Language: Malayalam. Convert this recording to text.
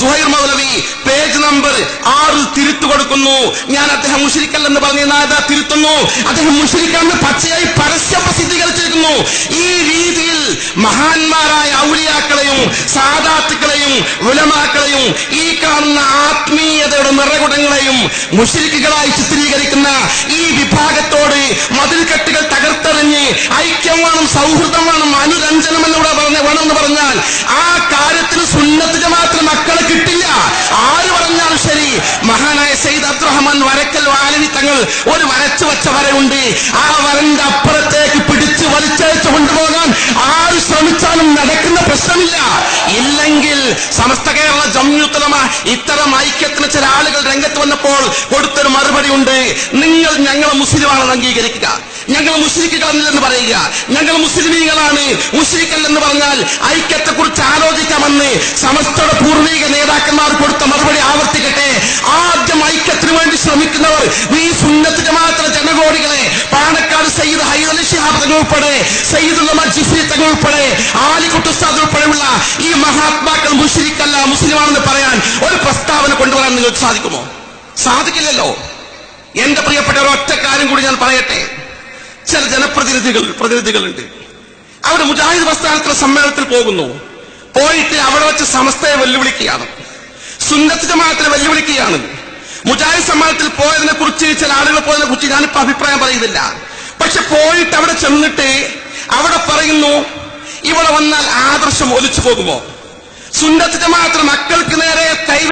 സുഹൈർ മൗലവി പേജ് നമ്പർ ആറിൽ തിരുത്തു കൊടുക്കുന്നു. ഞാൻ അദ്ദേഹം മുഷിരിക്കല്ലെന്ന് പറഞ്ഞ നായത തിരുത്തുന്നു. അദ്ദേഹം മുഷിരിക്കല്ലെന്ന് പച്ചയായി പരസ്യ പ്രസിദ്ധീകരിച്ചിരിക്കുന്നു. ഈ രീതിയിൽ മഹാന്മാരായ ഔലിയാക്കളെയും സാദാത്തുക്കളെയും ഉലമാക്കളെയും ഈ കാണുന്ന ആത്മീയതയുടെ നിറകുടങ്ങളെയും മുഷിരിക്കുകളായി ചിത്രീകരിക്കുന്ന ഈ വിഭാഗത്തോട് മതിൽക്കെട്ടുകൾ തകർത്തെറിഞ്ഞ് ഐക്യം വേണം സൗഹൃദം വേണം അനുരഞ്ജനം എന്നിവിടെ പറഞ്ഞ വേണമെന്ന് പറഞ്ഞാൽ ആ കാര്യത്തിന് സുന്നത്ത് സയ്യിദ് അബ്ദുറഹ്മാൻ വരക്കൽ വാലിനി തങ്ങൾ ഒരു വരച്ചു വെച്ച വരയുണ്ട്. ആ വരന്റെ അപ്പുറത്തേക്ക് പിടിച്ച് വലിച്ചയച്ചു കൊണ്ടുപോകാൻ ആര് ശ്രമിച്ചാലും നടക്കുന്ന പ്രശ്നമില്ല. ഇല്ലെങ്കിൽ സമസ്ത കേരള ജമ്യൂത്തലമ ഇത്തരം ഐക്യത്തിന് ചില ആളുകൾ രംഗത്ത് വന്നപ്പോൾ കൊടുത്തൊരു മറുപടി ഉണ്ട്. നിങ്ങൾ ഞങ്ങൾ മുസ്ലിമാണെന്ന് അംഗീകരിക്കുക. ഞങ്ങൾ മുസ്ലിക്കുകളല്ലെന്ന് പറയുക. ഞങ്ങൾ മുസ്ലിമീങ്ങളാണ്. മുസ്ലിക്കല്ലെന്ന് പറഞ്ഞാൽ ഐക്യത്തെക്കുറിച്ച് ആലോചിക്കാമെന്ന് സമസ്തയുടെ പൂർവിക വേണ്ടി ശ്രമിക്കുന്നവർ ഈ സുന്നത്ത് ജമാഅത്തിലെ ജനകോടികളെ പാണക്കാട് സയ്യിദ് ഹൈദലി ശിഹാബ് തങ്ങൾ ഉൾപ്പെടെ സയ്യിദ് ജിഫ്രി തങ്ങൾ ഉൾപ്പെടെ ആലിക്കുട്ടുസ്താദ് ഉൾപ്പെടെയുള്ള ഈ മഹാത്മാക്കൾ മുഷിരിക്കല്ല മുസ്ലിമാണെന്ന് പറയാൻ ഒരു പ്രസ്താവന കൊണ്ടുവരാൻ നിങ്ങൾക്ക് സാധിക്കുമോ? സാധിക്കില്ലല്ലോ. എന്റെ പ്രിയപ്പെട്ട ഒരു ഒറ്റ കാര്യം കൂടി ഞാൻ പറയട്ടെ. ചില ജനപ്രതിനിധികൾ പ്രതിനിധികളുണ്ട്. അവർ മുജാഹിദ് പ്രസ്ഥാനത്തിലെ സമ്മേളനത്തിൽ പോകുന്നു. പോയിട്ട് അവിടെ വെച്ച് സമസ്തയെ വെല്ലുവിളിക്കുകയാണ്. സുന്നത്ത് ജമാഅത്തിനെ വെല്ലുവിളിക്കുകയാണ്. മുജാഹിദ് സമ്മേളനത്തിൽ പോയതിനെ കുറിച്ച് ചില ആളുകൾ പോയതിനെ കുറിച്ച് ഞാനിപ്പോ അഭിപ്രായം പറയുന്നില്ല. പക്ഷെ പോയിട്ട് അവിടെ ചെന്നിട്ട് അവിടെ പറയുന്നു ഇവിടെ വന്നാൽ ആദർശം ഒലിച്ചു പോകുമോ? സുന്നത്ത് ജമാഅത്തിന് മക്കൾക്ക് നേരെ കൈ